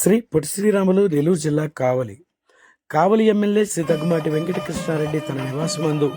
శ్రీ పొట్టి శ్రీరాములు నెల్లూరు జిల్లా కావలి. కావలి ఎమ్మెల్యే శ్రీ దగ్గుమాటి వెంకటకృష్ణారెడ్డి తన నివాసమందు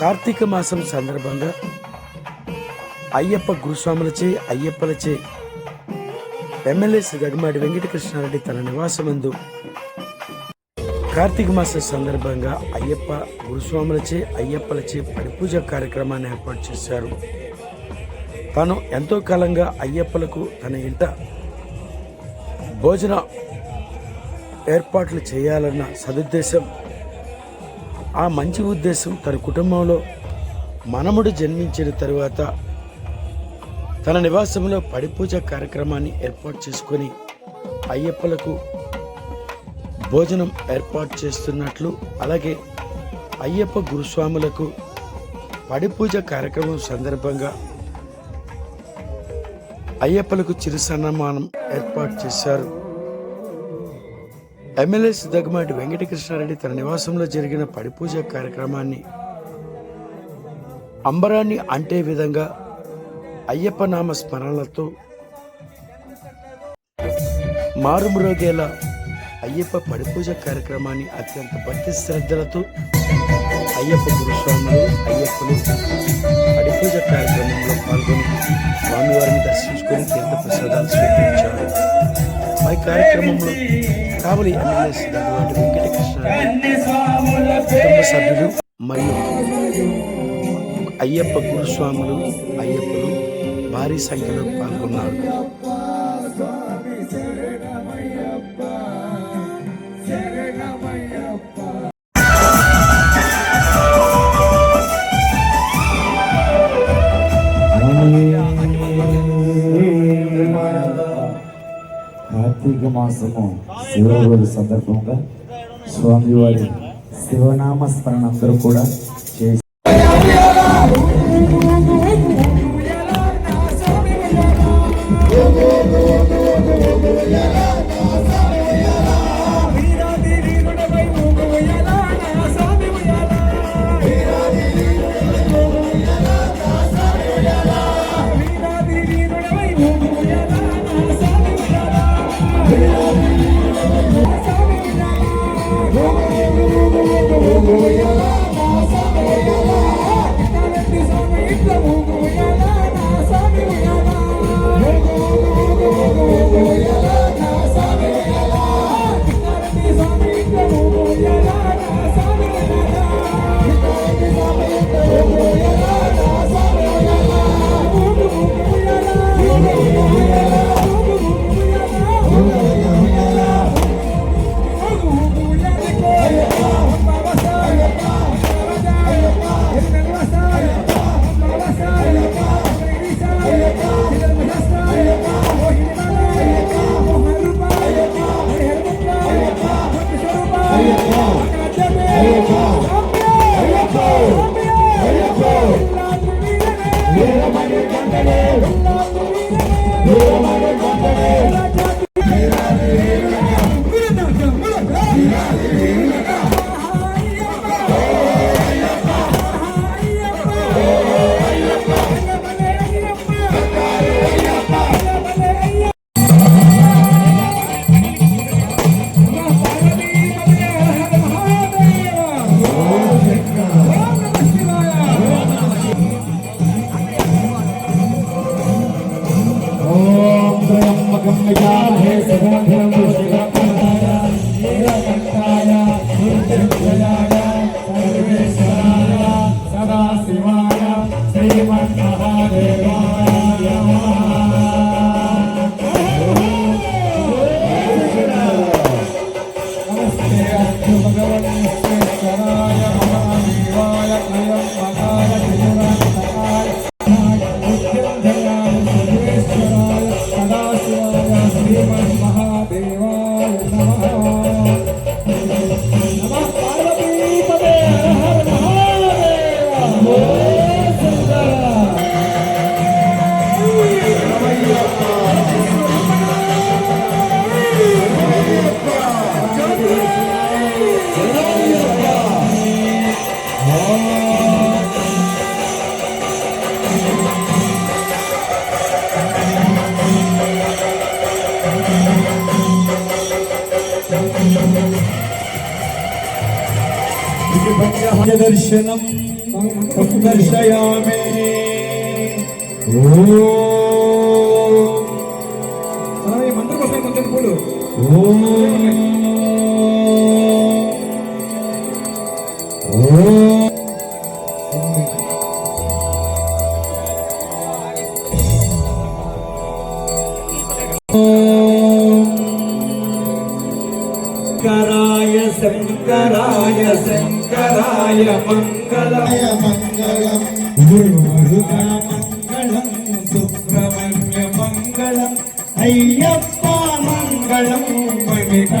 కార్తీక మాసం సందర్భంగా అయ్యప్ప గురుస్వాములచే అయ్యప్పలచే ఎమ్మెల్యే శ్రీ దగ్గుమాటి వెంకటకృష్ణారెడ్డి తన నివాసమందు కార్తీక మాసం సందర్భంగా అయ్యప్ప గురుస్వాములచే అయ్యప్పలచే పరిపూజ కార్యక్రమాన్ని ఏర్పాటు చేశారు. తాను ఎంతో కాలంగా అయ్యప్పలకు తన ఇంట భోజన ఏర్పాట్లు చేయాలన్న సదుద్దేశం ఆ మంచి ఉద్దేశం తన కుటుంబంలో మనముడు జన్మించిన తరువాత తన నివాసంలో పడిపూజ కార్యక్రమాన్ని ఏర్పాటు చేసుకొని అయ్యప్పలకు భోజనం ఏర్పాటు చేస్తున్నట్లు అలాగే అయ్యప్ప గురుస్వాములకు పడిపూజ కార్యక్రమం సందర్భంగా అయ్యప్పలకు చిరు సన్మానం ఏర్పాటు చేశారు. ఎమ్మెల్యే సిద్ధగమాటి వెంకటకృష్ణారెడ్డి తన నివాసంలో జరిగిన పడిపూజ కార్యక్రమాన్ని అంబరాన్ని అంటే విధంగా అయ్యప్ప నామ స్మరణలతో మారుమ్రోగేలా అయ్యప్ప పడిపూజ కార్యక్రమాన్ని అత్యంత భక్తి శ్రద్ధలతో అయ్యప్ప గురుస్వాములు అయ్యప్పలు పూజ కార్యక్రమంలో పాల్గొని స్వామివారిని దర్శించుకొని తీర్థ ప్రసాదాలు స్వీకరించారు. పై కార్యక్రమంలో కావలి ఎమ్మెల్యే దగ్గుబాటి వెంకటకృష్ణారెడ్డి కుటుంబ సభ్యులు మరియు అయ్యప్ప గురుస్వాములు అయ్యప్పలు భారీ సంఖ్యలో పాల్గొన్నారు. కార్తీక మాసము శివరోజు సందర్భంగా స్వామివారి శివనామ స్మరణ అందరూ కూడా Gracias. दर्शनं दर्शयामि ॐ मन्त्रकोशं मन्त्रं बोलो ॐ மங்களம். ஐயப்பா மங்களம் மகிழ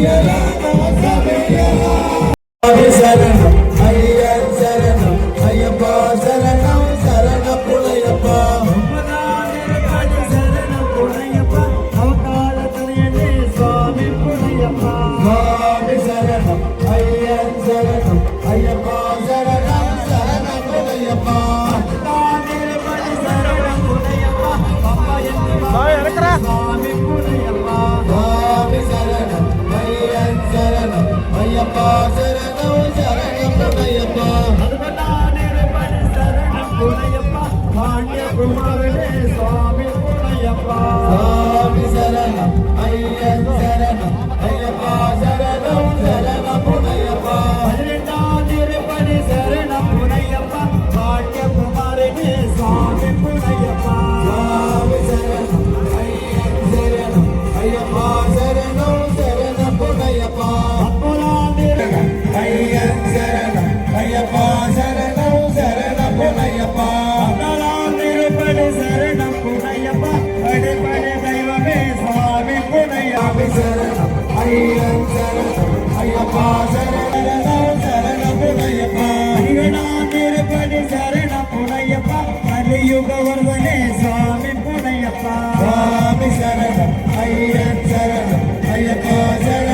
Yeah. Ayya Sharanam, Ayya Sharanam, Ayya Sharanam.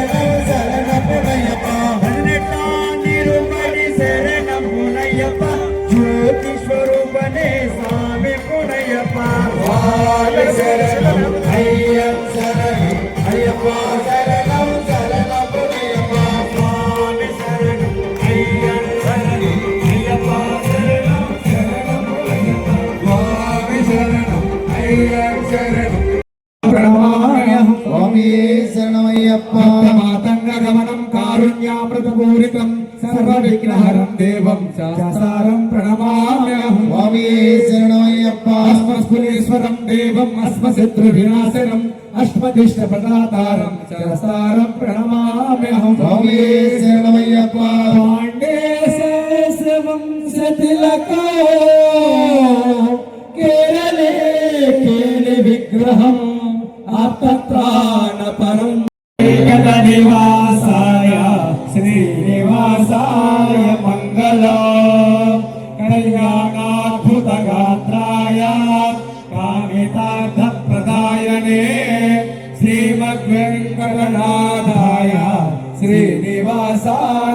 സർവവിഘ്നഹരം ദേവം ശാസ്താരം പ്രണമാമ്യഹം സ്വാമിയേ ശരണമയ്യപ്പ അസ്മസ്ഫുലേശ്വരം ദേവം അസ്മശത്രുവിനാശനം അഷ്മദിഷ്ടപടാതാരം ശാസ്താരം പ്രണമാമ്യഹം സ്വാമിയേ ശരണമയ്യപ്പ പാണ്ഡേ ശേഷവം സതിലകോ കേരളേ കേലി വിഗ്രഹം ആപ്തത്രാണ പരം casar.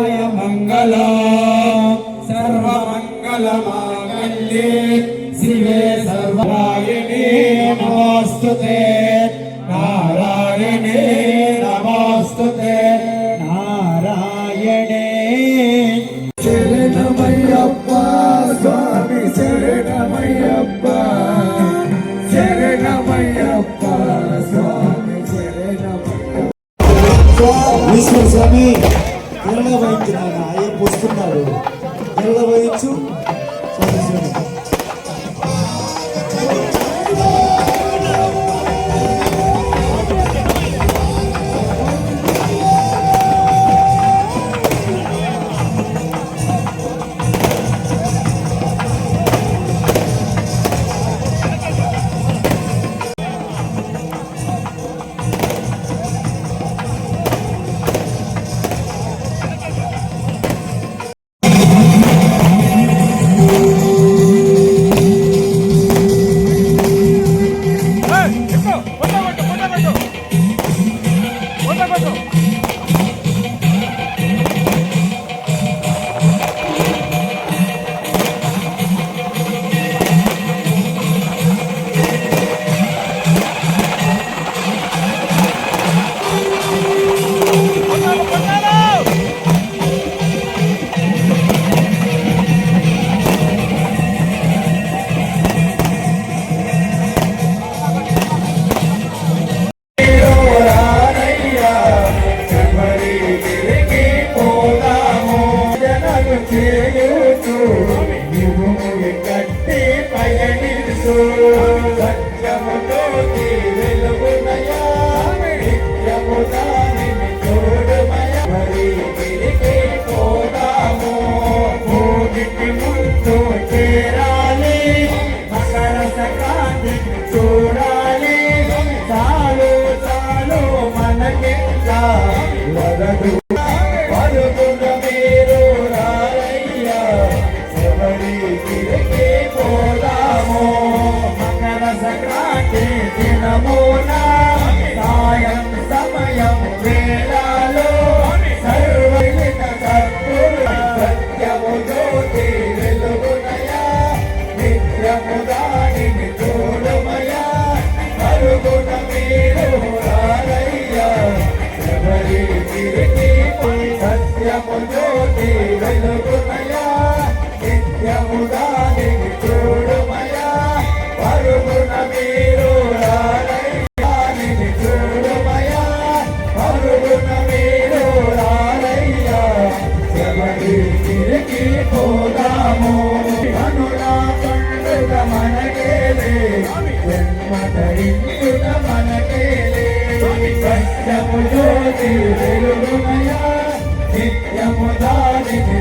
నిత్యము దానిని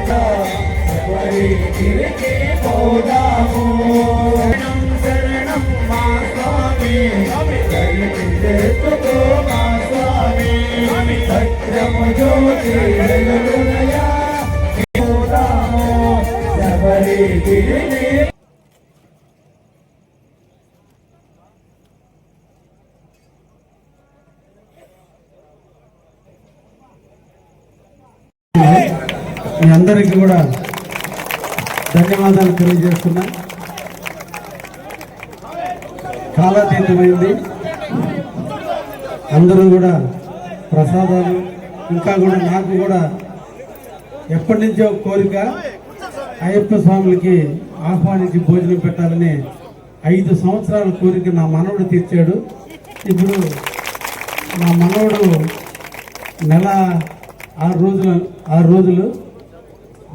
ఎవరి తిరిగి పోదాము శరణం మా స్వామి మా స్వామి సత్యము జ్యోతి వెలుగునయా. పోదాము ఎవరి తిరిగి మీ అందరికీ కూడా ధన్యవాదాలు తెలియజేస్తున్నా. కాలాతీతమైంది. అందరూ కూడా ప్రసాదాలు ఇంకా కూడా నాకు కూడా ఎప్పటి నుంచో కోరిక అయ్యప్ప స్వాములకి ఆహ్వానించి భోజనం పెట్టాలని ఐదు సంవత్సరాల కోరిక నా మనవడు తీర్చాడు. ఇప్పుడు నా మనవడు నెల ఆరు రోజులు ఆరు రోజులు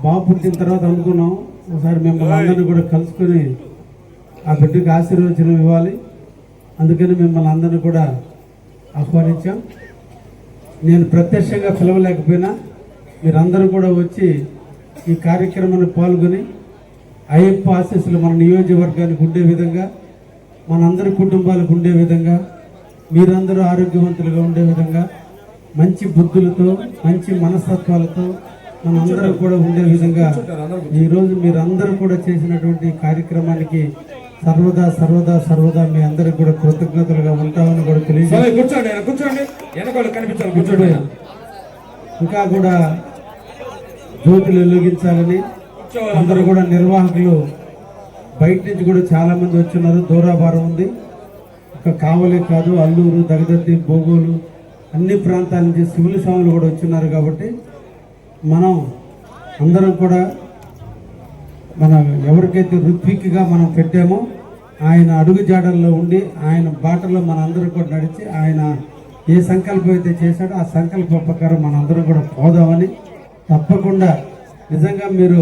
బాబు పుట్టిన తర్వాత అనుకున్నాం. ఒకసారి మిమ్మల్ని అందరినీ కూడా కలుసుకొని ఆ బిడ్డకి ఆశీర్వచనం ఇవ్వాలి. అందుకని మిమ్మల్ని అందరినీ కూడా ఆహ్వానించాం. నేను ప్రత్యక్షంగా పిలవలేకపోయినా మీరందరూ కూడా వచ్చి ఈ కార్యక్రమాన్ని పాల్గొని అయ్యప్ప ఆశీస్సులు మన నియోజకవర్గానికి ఉండే విధంగా మనందరి కుటుంబాలకు ఉండే విధంగా మీరందరూ ఆరోగ్యవంతులుగా ఉండే విధంగా మంచి బుద్ధులతో మంచి మనస్తత్వాలతో మనందరూ కూడా ఉండే విధంగా ఈరోజు మీరందరూ కూడా చేసినటువంటి కార్యక్రమానికి సర్వదా సర్వదా సర్వదా మీ అందరికి కూడా కృతజ్ఞతలుగా ఉంటామని కూడా ఆయన. ఇంకా కూడా జ్యోతులు వెలిగించాలని అందరూ కూడా నిర్వాహకులు బయట నుంచి కూడా చాలా మంది వచ్చినారు దూరాభారం ఉంది. ఒక కావలి కాదు అల్లూరు దగదత్తి బోగోలు అన్ని ప్రాంతాల నుంచి సివిల్ స్వాములు కూడా వచ్చినారు కాబట్టి మనం అందరం కూడా మన ఎవరికైతే ఋత్విక్గా మనం పెట్టామో ఆయన అడుగు జాడల్లో ఉండి ఆయన బాటలో మన అందరూ కూడా నడిచి ఆయన ఏ సంకల్పం అయితే చేశాడో ఆ సంకల్ప ప్రకారం మనందరం కూడా పోదామని తప్పకుండా నిజంగా మీరు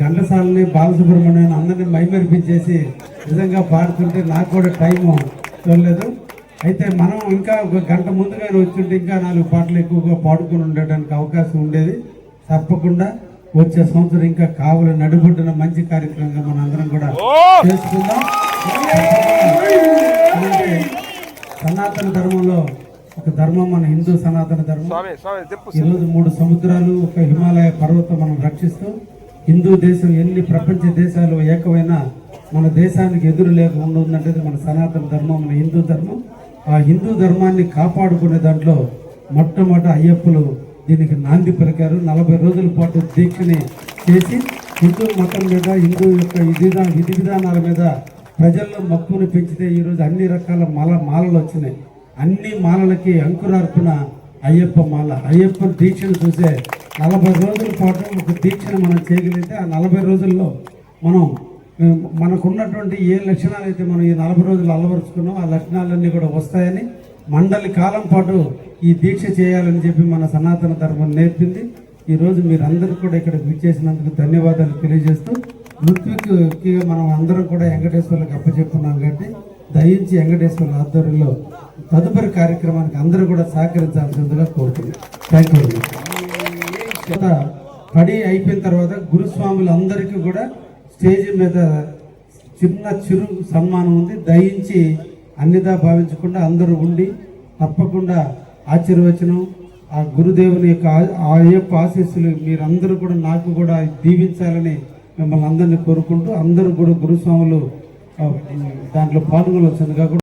ఘంటసాలని బాలసుబ్రహ్మణ్యం అందరినీ మైమరిపించేసి నిజంగా పాడుతుంటే నాకు కూడా టైము చూడలేదు అయితే మనం ఇంకా ఒక గంట ముందుగానే వచ్చుంటే ఇంకా నాలుగు పాటలు ఎక్కువగా పాడుకొని ఉండడానికి అవకాశం ఉండేది. తప్పకుండా వచ్చే సంవత్సరం ఇంకా కావాలి నడుబొడ్డున మంచి కార్యక్రమంగా మన అందరం కూడా చేసుకుందాం. సనాతన ధర్మంలో ఒక ధర్మం మన హిందూ సనాతన ధర్మం. ఈరోజు మూడు సముద్రాలు ఒక హిమాలయ పర్వతం మనం రక్షిస్తూ హిందూ దేశం ఎన్ని ప్రపంచ దేశాలు ఏకమైన మన దేశానికి ఎదురు లేకుండా ఉందంటే మన సనాతన ధర్మం మన హిందూ ధర్మం. ఆ హిందూ ధర్మాన్ని కాపాడుకునే దాంట్లో మొట్టమొదట అయ్యప్పలు దీనికి నాంది పలికారు. నలభై రోజుల పాటు దీక్షని చేసి హిందూ మతం మీద హిందూ యొక్క విధిధా విధి విధానాల మీద ప్రజల్లో మక్కువను పెంచితే ఈరోజు అన్ని రకాల మాల మాలలు వచ్చినాయి. అన్ని మాలలకి అంకురార్పణ అయ్యప్ప మాల. అయ్యప్ప దీక్షను చూసే నలభై రోజుల పాటు ఒక దీక్షను మనం చేయగలిగితే ఆ నలభై రోజుల్లో మనం మనకున్నటువంటి ఏ లక్షణాలు అయితే మనం ఈ నలభై రోజులు అలవరుచుకున్నాం ఆ లక్షణాలన్నీ కూడా వస్తాయని మండలి కాలం పాటు ఈ దీక్ష చేయాలని చెప్పి మన సనాతన ధర్మం నేర్పింది. ఈరోజు మీరందరూ కూడా ఇక్కడ విచ్చేసినందుకు ధన్యవాదాలు తెలియజేస్తూ మృత్యుకి మనం అందరం కూడా వెంకటేశ్వర్లకు అప్పచెప్పుకున్నాం కాబట్టి దయించి వెంకటేశ్వర్ల ఆధ్వర్యంలో తదుపరి కార్యక్రమానికి అందరూ కూడా సహకరించాల్సిందిగా కోరుతున్నాం. థ్యాంక్ యూ పడి అయిపోయిన తర్వాత గురుస్వాములు అందరికీ కూడా స్టేజ్ మీద చిన్న చిరు సన్మానం ఉంది. దయించి అన్నిదా భావించకుండా అందరూ ఉండి తప్పకుండా ఆశీర్వచనం ఆ గురుదేవుని యొక్క ఆ- యొక్క ఆశీస్సులు మీరందరూ కూడా నాకు కూడా దీవించాలని మిమ్మల్ని అందరినీ కోరుకుంటూ అందరూ కూడా గురుస్వాములు దాంట్లో పాల్గొనవలసిందిగా కాకుండా